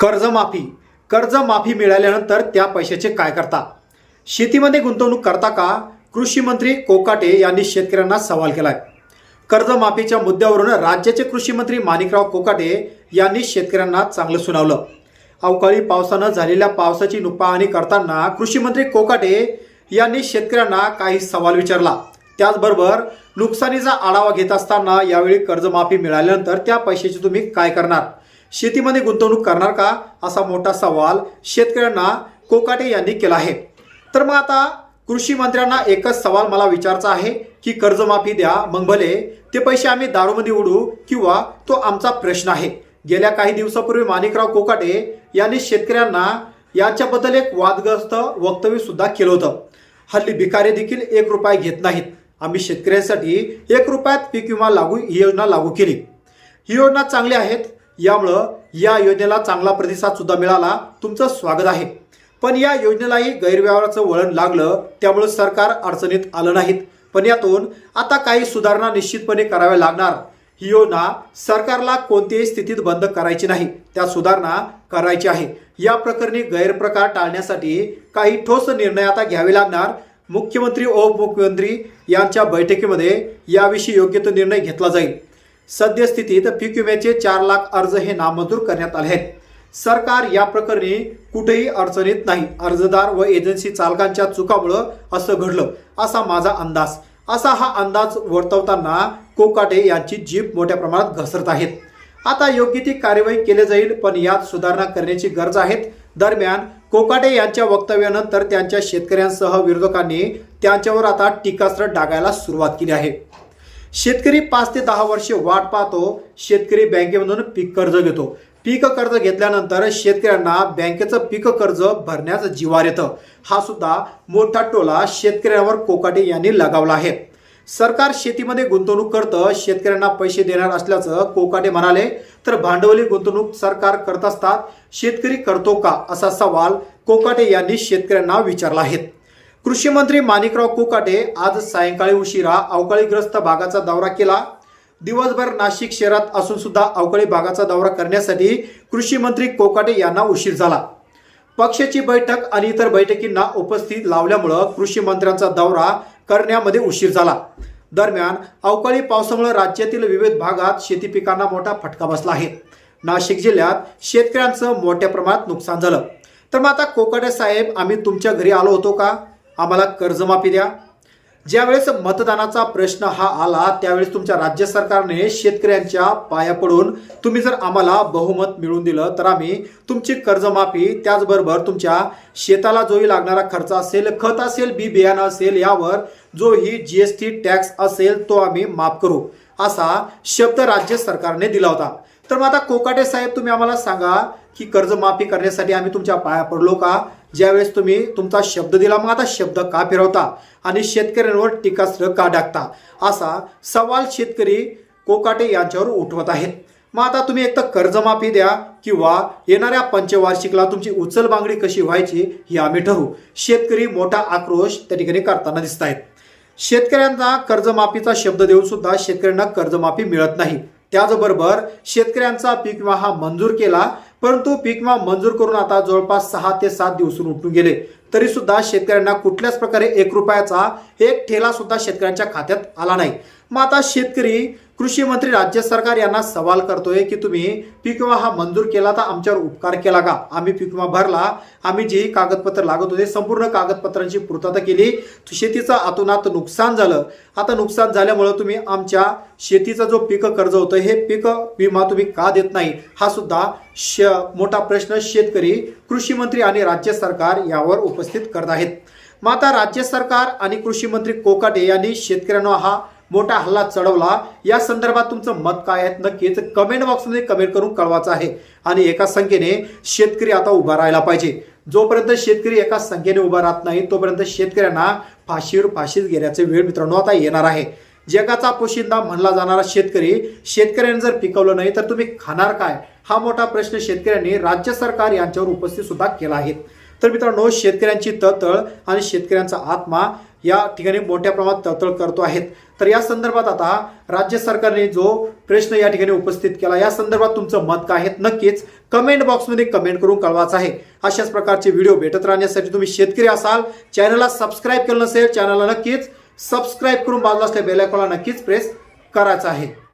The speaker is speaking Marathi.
कर्जमाफी कर्जमाफी मिळाल्यानंतर त्या पैशाचे काय करता? शेतीमध्ये गुंतवणूक करता का? कृषी मंत्री कोकाटे यांनी शेतकऱ्यांना सवाल केला आहे कर्जमाफीच्या मुद्द्यावरून राज्याचे कृषी मंत्री माणिकराव कोकाटे यांनी शेतकऱ्यांना चांगलं सुनावलं. अवकाळी पावसानं झालेल्या पावसाची नुकपाहणी करताना कृषी मंत्री कोकाटे यांनी शेतकऱ्यांना काही सवाल विचारला. त्याचबरोबर नुकसानीचा आढावा घेत असताना यावेळी कर्जमाफी मिळाल्यानंतर त्या पैशाची तुम्ही काय करणार? शेतीमध्ये गुंतवणूक करणार का? असा मोठा सवाल शेतकऱ्यांना कोकाटे यांनी केला आहे. तर मग आता कृषी मंत्र्यांना एकच सवाल मला विचारायचा आहे की कर्जमाफी द्या मग भले. ते पैसे आम्ही दारूमध्ये उडू किंवा तो आमचा प्रश्न आहे. गेल्या काही दिवसापूर्वी माणिकराव कोकाटे यांनी शेतकऱ्यांना याच्याबद्दल एक वादग्रस्त वक्तव्य सुद्धा केलं होतं. हल्ली भिकारी देखील एक रुपया घेत नाहीत. आम्ही शेतकऱ्यांसाठी एक रुपयात पीक विमा लागू ही योजना लागू केली. ही योजना चांगली आहेत यामुळं या योजनेला चांगला प्रतिसाद सुद्धा मिळाला. तुमचं स्वागत आहे. पण या योजनेलाही गैरव्यवहाराचं वळण लागलं त्यामुळं सरकार अडचणीत आलं नाहीत. पण यातून आता काही सुधारणा निश्चितपणे कराव्या लागणार. ही योजना सरकारला कोणत्याही स्थितीत बंद करायची नाही. त्या सुधारणा करायची आहे. या प्रकरणी गैरप्रकार टाळण्यासाठी काही ठोस निर्णय आता घ्यावे लागणार. मुख्यमंत्री उपमुख्यमंत्री यांच्या बैठकीमध्ये याविषयी योग्य तो निर्णय घेतला जाईल. सद्यस्थितीत पीक विम्याचे चार लाख अर्ज हे नामंजूर करण्यात आले आहेत. सरकार या प्रकरणी कुठेही अडचणीत नाही. अर्जदार व एजन्सी चालकांच्या चुकामुळं असं घडलं असा माझा अंदाज. असा हा अंदाज वर्तवताना कोकाटे यांची जीप मोठ्या प्रमाणात घसरत आहेत. आता योग्य ती कार्यवाही केली जाईल पण यात सुधारणा करण्याची गरज आहे. दरम्यान कोकाटे यांच्या वक्तव्यानंतर त्यांच्या शेतकऱ्यांसह विरोधकांनी त्यांच्यावर आता टीकास्त्र डागायला सुरुवात केली आहे. शेतकरी पाच ते दहा वर्षे वाट पाहतो शेतकरी बँकेमधून पीक कर्ज घेतो. पीक कर्ज घेतल्यानंतर शेतकऱ्यांना बँकेचं पीक कर्ज भरण्याचं जिवार येतं. हा सुद्धा मोठा टोला शेतकऱ्यांवर कोकाटे यांनी लगावला आहे. सरकार शेतीमध्ये गुंतवणूक करतं शेतकऱ्यांना पैसे देणार असल्याचं कोकाटे म्हणाले तर भांडवली गुंतवणूक सरकार करत असतात शेतकरी करतो का? असा सवाल कोकाटे यांनी शेतकऱ्यांना विचारला आहे. कृषी मंत्री माणिकराव कोकाटे आज सायंकाळी उशिरा अवकाळीग्रस्त भागाचा दौरा केला. दिवसभर नाशिक शहरात असून सुद्धा अवकाळी भागाचा दौरा करण्यासाठी कृषी मंत्री कोकाटे यांना उशीर झाला. पक्षाची बैठक आणि इतर बैठकींना उपस्थित लावल्यामुळं कृषी मंत्र्यांचा दौरा करण्यामध्ये उशीर झाला. दरम्यान अवकाळी पावसामुळे राज्यातील विविध भागात शेती पिकांना मोठा फटका बसला आहे. नाशिक जिल्ह्यात शेतकऱ्यांचं मोठ्या प्रमाणात नुकसान झालं. तर मग आता कोकाटे साहेब आम्ही तुमच्या घरी आलो होतो का? आम्हाला कर्जमाफी द्या. ज्यावेळेस मतदानाचा प्रश्न हा आला त्यावेळेस तुमच्या राज्य सरकारने शेतकऱ्यांच्या पाया पडून तुम्ही जर आम्हाला बहुमत मिळवून दिलं तर आम्ही तुमची कर्जमाफी त्याचबरोबर तुमच्या शेताला जोही लागणारा खर्च असेल खत असेल बी बियाणं असेल यावर जो ही जी एस टी टॅक्स असेल तो आम्ही माफ करू असा शब्द राज्य सरकारने दिला होता. तर मग आता कोकाटे साहेब तुम्ही आम्हाला सांगा की कर्जमाफी करण्यासाठी आम्ही तुमच्या पाया पडलो का? ज्यावेळेस तुम्ही तुमचा शब्द दिला मग आता शब्द का फिरवता? आणि शेतकऱ्यांवर टीकास्त्र का टाकता असा सवाल शेतकरी कोकाटे यांच्यावर उठवत आहेत. मग आता तुम्ही एक तर कर्जमाफी द्या किंवा येणाऱ्या पंचवार्षिकला तुमची उचल बांगडी कशी व्हायची हे आम्ही ठरवू. शेतकरी मोठा आक्रोश त्या ठिकाणी करताना दिसत आहेत शेतकऱ्यांना कर्जमाफीचा शब्द देऊन सुद्धा शेतकऱ्यांना कर्जमाफी मिळत नाही. त्याचबरोबर शेतकऱ्यांचा पीक विमा हा मंजूर केला परंतु पीक विमा मंजूर करून आता जवळपास सहा ते सात दिवस उठून गेले. तरी सुद्धा शेतकऱ्यांना कुठल्याच प्रकारे एक रुपयाचा एक ठेला सुद्धा शेतकऱ्यांच्या खात्यात आला नाही. मग आता शेतकरी कृषी मंत्री राज्य सरकार यांना सवाल करतोय की तुम्ही पीक विमा हा मंजूर केला तर आमच्यावर उपकार केला का? आम्ही पीक विमा भरला आम्ही जेही कागदपत्र लागत होते संपूर्ण कागदपत्रांची पूर्तता केली. शेतीचं आतोनात नुकसान झालं. आता नुकसान झाल्यामुळं तुम्ही आमच्या शेतीचा जो पीक कर्ज होतं हे पीक विमा तुम्ही का देत नाही? हा सुद्धा श मोठा प्रश्न शेतकरी कृषी मंत्री आणि राज्य सरकार यावर उपस्थित करत आहेत. मग आता राज्य सरकार आणि कृषी मंत्री कोकाटे यांनी शेतकऱ्यांना हा मोठा हल्ला चढवला. या संदर्भात तुमचं मत काय आहे? नक्कीच कमेंट बॉक्समध्ये कमेंट करून कळवायचं आहे. आणि एका संख्येने शेतकरी आता उभा राहायला पाहिजे. जोपर्यंत शेतकरी एका संख्येने उभा राहत नाही तोपर्यंत शेतकऱ्यांना फाशीवर फाशीच घेण्याचे वेळ मित्रांनो आता येणार आहे. जगाचा पोशिंदा म्हणला जाणारा शेतकरी शेतकऱ्यांनी जर पिकवलं नाही तर तुम्ही खाणार काय? हा मोठा प्रश्न शेतकऱ्यांनी राज्य सरकार यांच्यावर उपस्थित सुद्धा केला आहे. तर मित्रांनो शेतकऱ्यांची तळतळ आणि शेतकऱ्यांचा आत्मा या ठिकाणी मोठ्या प्रमाणात तळतळ करतो आहेत. तर या संदर्भात आता राज्य सरकारने जो प्रश्न या ठिकाणी उपस्थित केला या संदर्भात तुमचं मत काय आहे? नक्कीच कमेंट बॉक्समध्ये कमेंट करून कळवायचं आहे. अशाच प्रकारचे व्हिडिओ भेटत राहण्यासाठी तुम्ही शेतकरी असाल चॅनलला सबस्क्राईब केलं नसेल चॅनलला नक्कीच सबस्क्राईब करून बाजूला असल्या बेल नक्कीच प्रेस करायचं आहे.